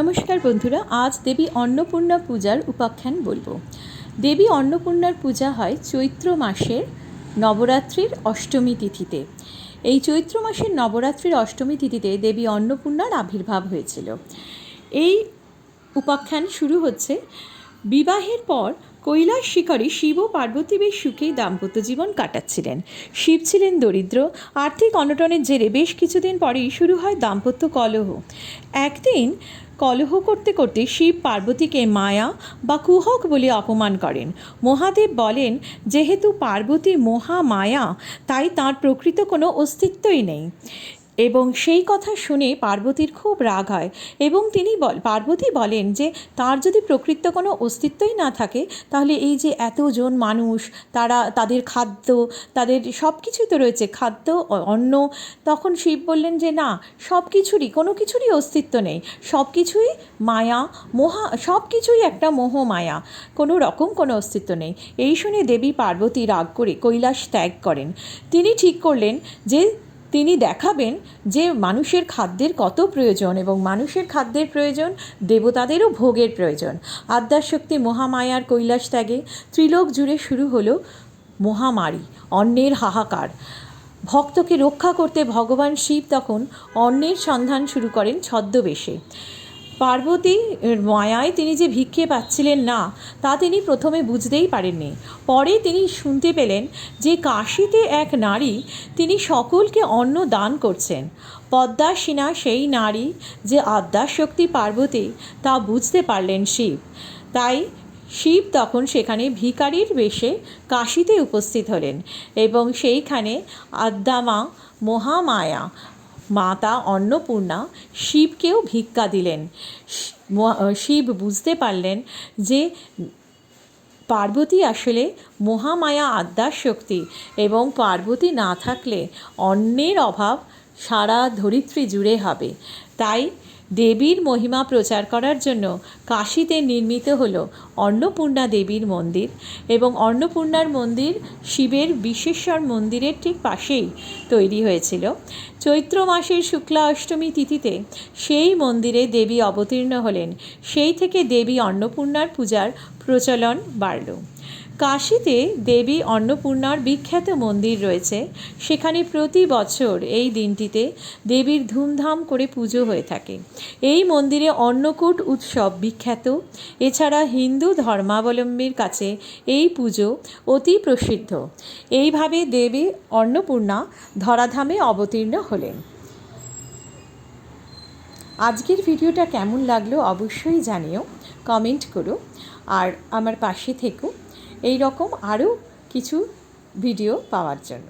নমস্কার বন্ধুরা, আজ দেবী অন্নপূর্ণা পূজার উপাখ্যান বলব। দেবী অন্নপূর্ণার পূজা হয় চৈত্র মাসের নবরাত্রির অষ্টমী তিথিতে। এই চৈত্র মাসের নবরাত্রির অষ্টমী তিথিতে দেবী অন্নপূর্ণার আবির্ভাব হয়েছিল। এই উপাখ্যান শুরু হচ্ছে বিবাহের পর কৈলাস শিকারী শিব পার্বতী বেশ সুখেই দাম্পত্য জীবন কাটাচ্ছিলেন। শিব ছিলেন দরিদ্র, আর্থিক অনটনের জেরে বেশ কিছুদিন পরেই শুরু হয় দাম্পত্য কলহ। একদিন কলহ করতে করতে শিব পার্বতীকে মায়া বা কুহক বলে অপমান করেন। মহাদেব বলেন, যেহেতু পার্বতী মহা মায়া, তাই তার প্রকৃত কোনো অস্তিত্বই নেই। এবং সেই কথা শুনে পার্বতীর খুব রাগ হয় এবং তিনি বল, পার্বতী বলেন যে, তার যদি প্রকৃত কোনো অস্তিত্বই না থাকে, তাহলে এই যে এতজন মানুষ, তারা, তাদের খাদ্য, তাদের সব কিছুই তো রয়েছে, খাদ্য অন্ন, তখন শিব বললেন যে, না সব কিছুরই কোনো কিছুরই অস্তিত্ব নেই। সব কিছুই মায়া, মোহা সব কিছুই একটা মোহ মায়া। কোনো রকম কোনো অস্তিত্ব নেই। এই শুনে দেবী পার্বতী রাগ করে কৈলাস ত্যাগ করেন। তিনি ঠিক করলেন যে তিনি দেখাবেন যে মানুষের খাদ্যের কত প্রয়োজন এবং মানুষের খাদ্যের প্রয়োজন, দেবতাদেরও ভোগের প্রয়োজন। আদ্যাশক্তি মহামায়ার কৈলাস ত্যাগে ত্রিলোক জুড়ে শুরু হলো মহামারী, অন্নের হাহাকার। ভক্তকে রক্ষা করতে ভগবান শিব তখন অন্নের সন্ধান শুরু করেন ছদ্মবেশে। পার্বতী মায়ায় তিনি যে ভিক্ষে পাচ্ছিলেন না, তা তিনি প্রথমে বুঝতেই পারেননি। পরে তিনি শুনতে পেলেন যে কাশীতে এক নারী তিনি সকলকে অন্ন দান করছেন। পদ্মাসীনা সেই নারী যে আদ্যাশক্তি পার্বতী, তা বুঝতে পারলেন শিব। তাই শিব তখন সেখানে ভিকারির বেশে কাশীতে উপস্থিত হলেন এবং সেইখানে আদ্যামা মহামায়া মাতা অন্নপূর্ণা শিবকেও ভিক্ষা দিলেন। শিব বুঝতে পারলেন যে পার্বতী আসলে মহামায়া আদ্যার শক্তি এবং পার্বতী না থাকলে অন্নের অভাব সারা ধরিত্রী জুড়ে হবে। তাই দেবীর মহিমা প্রচার করার জন্য কাশীতে নির্মিত হল অন্নপূর্ণা দেবীর মন্দির এবং অন্নপূর্ণার মন্দির শিবের বিশেশ্বর মন্দিরের ঠিক পাশেই তৈরি হয়েছিল। চৈত্র মাসের শুক্লা অষ্টমী তিথিতে সেই মন্দিরে দেবী অবতীর্ণ হলেন। সেই থেকে দেবী অন্নপূর্ণার পূজার প্রচলন বাড়ল। কাশীতে দেবী অন্নপূর্ণার বিখ্যাত মন্দির রয়েছে। সেখানে প্রতি বছর এই দিনটিতে দেবীর ধুমধাম করে পুজো হয়ে থাকে। এই মন্দিরে অন্নকূট উৎসব বিখ্যাত। এছাড়া হিন্দু ধর্মাবলম্বীর কাছে এই পুজো অতি প্রসিদ্ধ। এইভাবে দেবী অন্নপূর্ণা ধরাধামে অবতীর্ণ হলেন। আজকের ভিডিওটা কেমন লাগল অবশ্যই জানিও। কমেন্ট করো। আর আমার পাশে থেকো। এই রকম আরও কিছু ভিডিও পাওয়ার জন্য।